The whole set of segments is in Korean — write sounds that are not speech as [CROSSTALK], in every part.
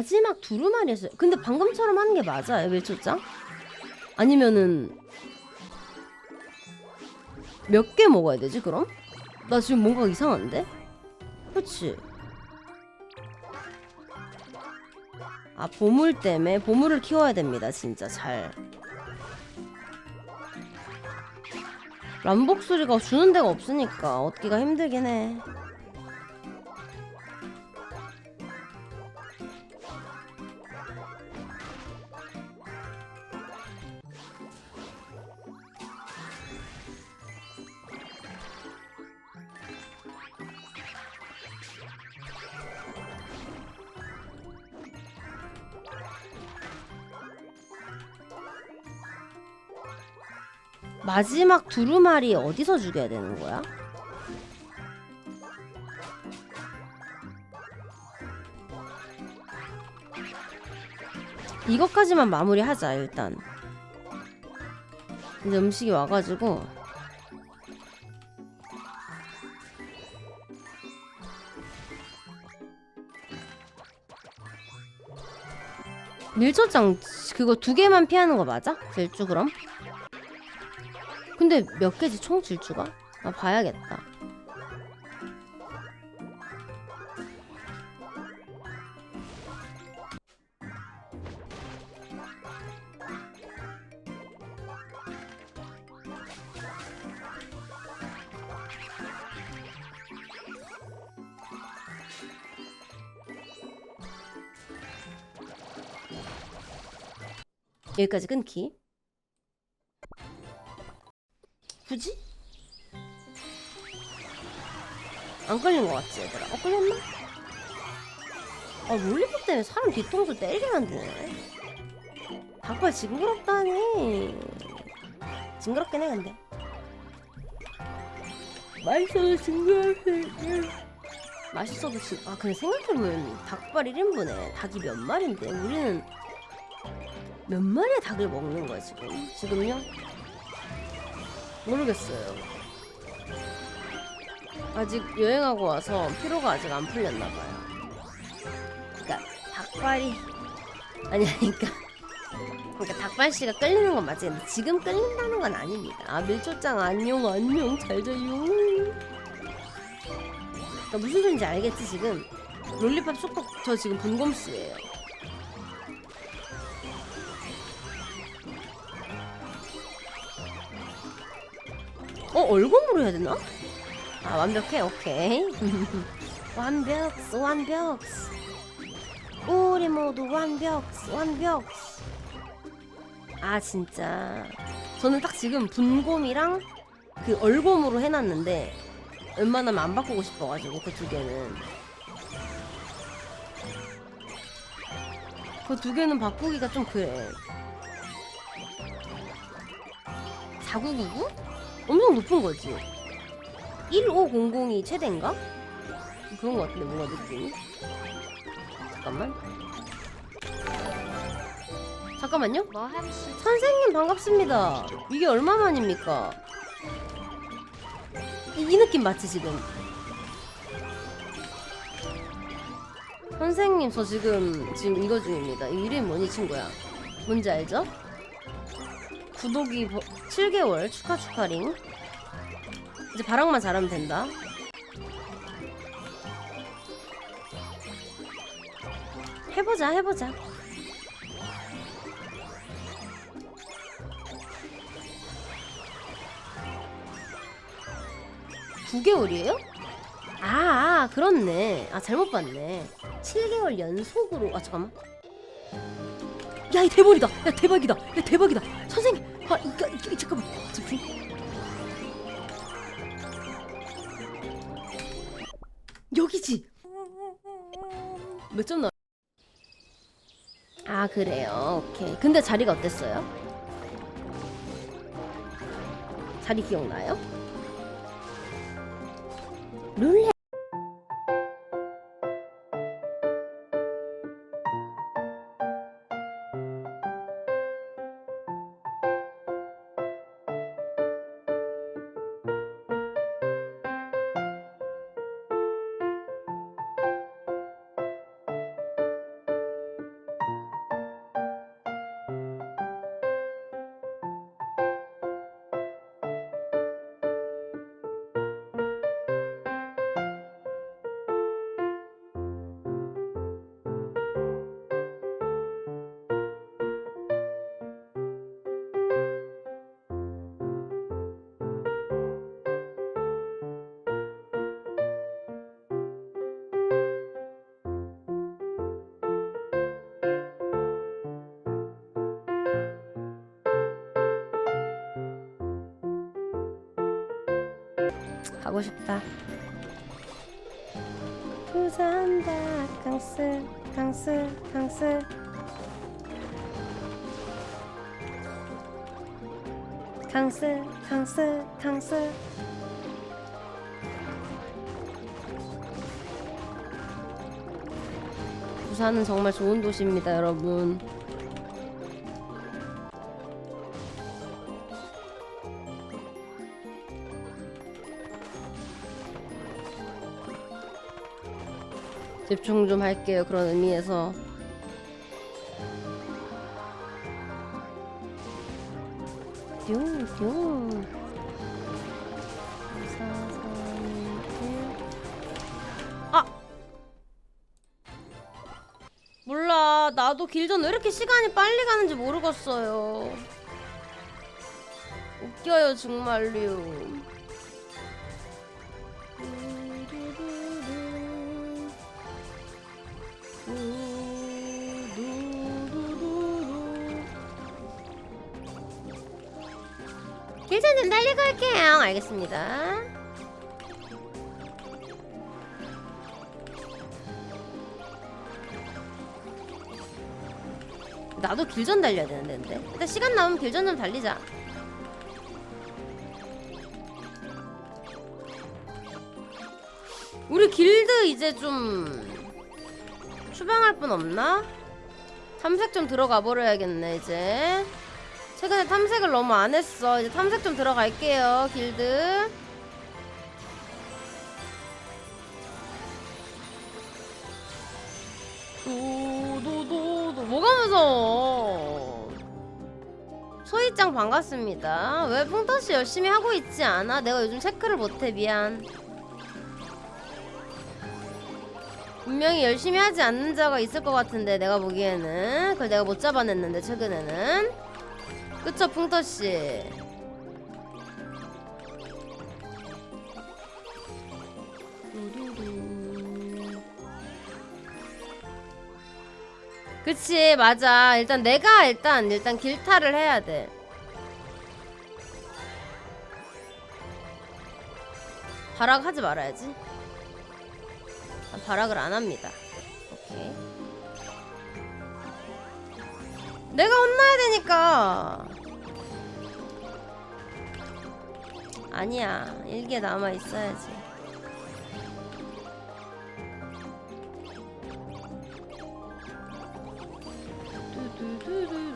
마지막 두루마리였어요. 근데 방금처럼 하는 게 맞아요, 밀초장? 아니면은 몇 개 먹어야 되지 그럼? 나 지금 뭔가 이상한데? 그렇지? 아 보물 때문에 보물을 키워야 됩니다 진짜 잘 람복 소리가 주는 데가 없으니까 얻기가 힘들긴 해 마지막 두루마리 어디서 죽여야 되는 거야? 이것까지만 마무리하자 일단 이제 음식이 와가지고 밀초장 그거 두 개만 피하는 거 맞아? 질주 그럼? 근데 몇 개지 총 질주가? 아 봐야겠다. 여기까지 끊기. 굳이? 안 끌린 것 같지 얘들아? 어 끌렸나? 아 롤리팝 때문에 사람 뒤통수 때리게 만드네 닭발 징그럽다니 징그럽긴 해 근데 맛있어도 징그럽네 맛있어도 징... 아 근데 생각해보면 닭발 1인분에 닭이 몇 마리인데 우리는 몇 마리의 닭을 먹는 거야 지금 지금요? 모르겠어요. 아직 여행하고 와서 피로가 아직 안 풀렸나 봐요. 그러니까 닭발이 아니 그러니까 그러니까 닭발 씨가 끌리는 건 맞지. 근데 지금 끌린다는 건 아닙니다. 아 밀초장 안녕 안녕 잘 자요. 그러니까 무슨 소린지 알겠지 지금. 롤리팝 쏙쏙 저 지금 분검수예요. 어 얼굴으로 해야 되나? 아 완벽해 오케이. [LAUGHS] 완벽 완벽. 우리 모두 완벽 완벽. 아 진짜. 저는 딱 지금 분곰이랑 그 얼곰으로 해놨는데 웬만하면 안 바꾸고 싶어가지고 그 두 개는. 그 두 개는 바꾸기가 좀 그래. 4999? 엄청 높은 거지. 1500이 최대인가? 그런 거 같은데 뭔가 느낌이. 잠깐만. 잠깐만요. 뭐 함씨 선생님 반갑습니다. 이게 얼마만입니까? 이, 이 느낌 맞지 지금? 선생님 저 지금 지금 이거 중입니다. 이 이름이 뭐니 친구야? 뭔지 알죠? 구독이 7개월 축하 축하링. 이제 바랑만 잘하면 된다. 해보자 해보자. 두 개월이에요? 아, 아 그렇네. 아 잘못 봤네. 7개월 연속으로 아 잠깐만. 야, 이 대박이다. 야, 대박이다. 야, 대박이다. 선생님, 아, 이거, 이거 잠깐만. 집중. 여기지. 몇 점 나? 아, 그래요. 오케이. 근데 자리가 어땠어요? 자리 기억나요? 룰렛. 가고 싶다. 부산 바캉스 강스 강스 강스 강스 강스 부산은 정말 좋은 도시입니다, 여러분. 집중 좀 할게요. 그런 의미에서. 뿅, 뿅. 아! 몰라. 나도 길전 왜 이렇게 시간이 빨리 가는지 모르겠어요. 웃겨요, 정말요. 길전님 달리고 올게요. 알겠습니다. 나도 길전 달려야 되는데. 일단 시간 나오면 길전 좀 달리자. 우리 길드 이제 좀 추방할 분 없나? 탐색 좀 들어가 버려야겠네 이제. 최근에 탐색을 너무 안 했어. 이제 탐색 좀 들어갈게요 길드. 도도도도 뭐가 무서워? 소희짱 반갑습니다. 왜 풍터씨 열심히 하고 있지 않아? 내가 요즘 체크를 못해 미안. 분명히 열심히 하지 않는 자가 있을 것 같은데 내가 보기에는. 그걸 내가 못 잡아냈는데 최근에는. 그쵸 풍터씨? 그치 맞아. 일단 내가 일단 일단 길타를 해야 돼. 발악하지 말아야지. 아, 발악을 안 합니다. 오케이. 내가 혼나야 되니까. 아니야. 일기에 남아 있어야지. 두두두두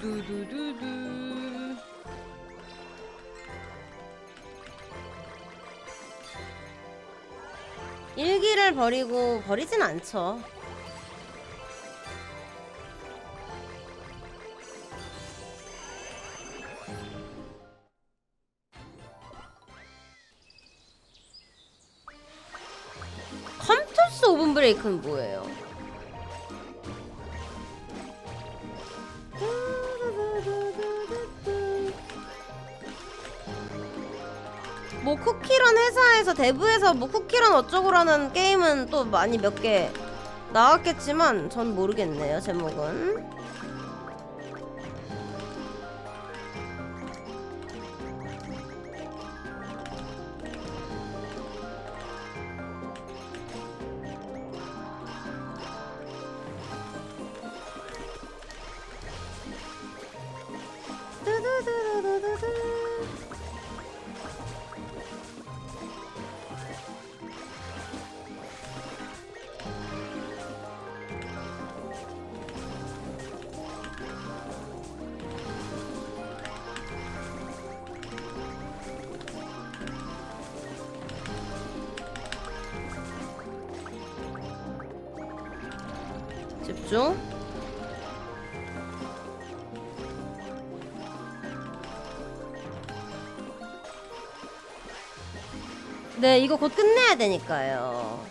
두 일기를 버리고 버리진 않죠. 컴투스 오븐 브레이크는 뭐예요? 뭐 쿠키런 회사에서 대부에서 뭐 쿠키런 어쩌고라는 게임은 또 많이 몇 개 나왔겠지만 전 모르겠네요 제목은 집중. 네, 이거 곧 끝내야 되니까요.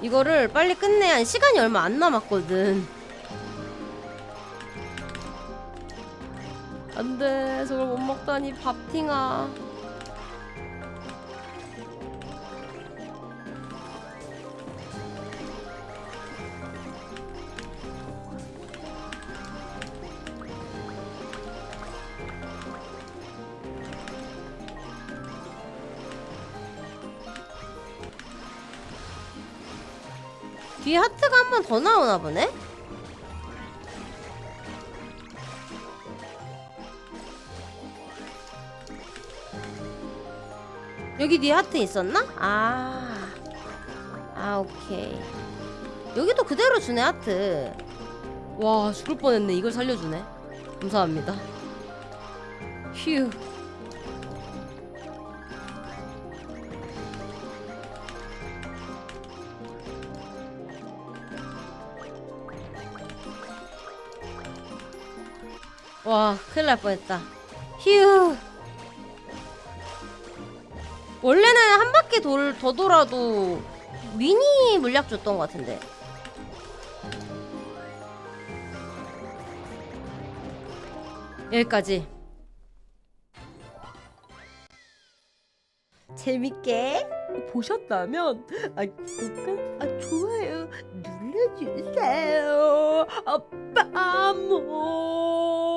이거를 빨리 끝내야 시간이 얼마 안 남았거든. 안 돼, 저걸 못 먹다니 밥팅아. 뒤에 하트가 한 번 더 나오나 보네? 여기 뒤에 하트 있었나? 아, 아 오케이. 여기도 그대로 주네 하트. 와 죽을 뻔했네. 이걸 살려주네. 감사합니다. 휴. 와 큰일 날 뻔했다. 휴. 원래는 한 바퀴 돌, 더 돌아도 미니 물약 줬던 것 같은데. 여기까지. 재밌게 보셨다면 아, 구독과 아, 좋아요 눌러주세요. 아빠 모.